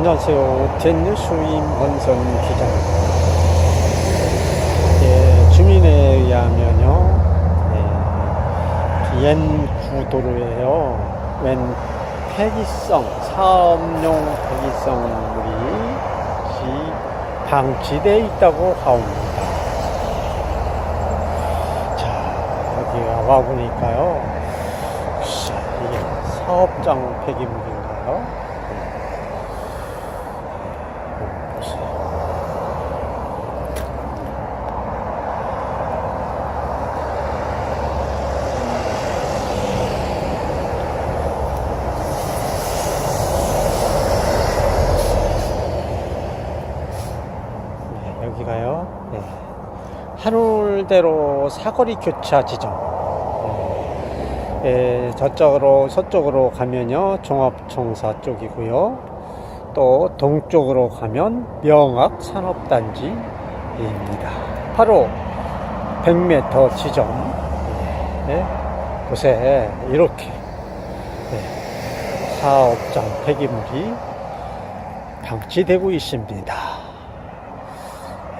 안녕하세요. 젠 수임 건선 기자입니다. 예, 주민에 의하면요, 예, 비엔 구도로에요, 웬 폐기성, 사업용 폐기성물이 방치되어 있다고 하옵니다. 자, 여기 와보니까요, 이게 사업장 폐기물인가요? 네, 여기가요. 네. 한울대로 사거리 교차 지점. 네. 예, 저쪽으로 서쪽으로 가면요 종합청사 쪽이고요. 또 동쪽으로 가면 명악 산업단지입니다. 바로 100m 지점 네, 곳에 이렇게 네, 사업장 폐기물이 방치되고 있습니다.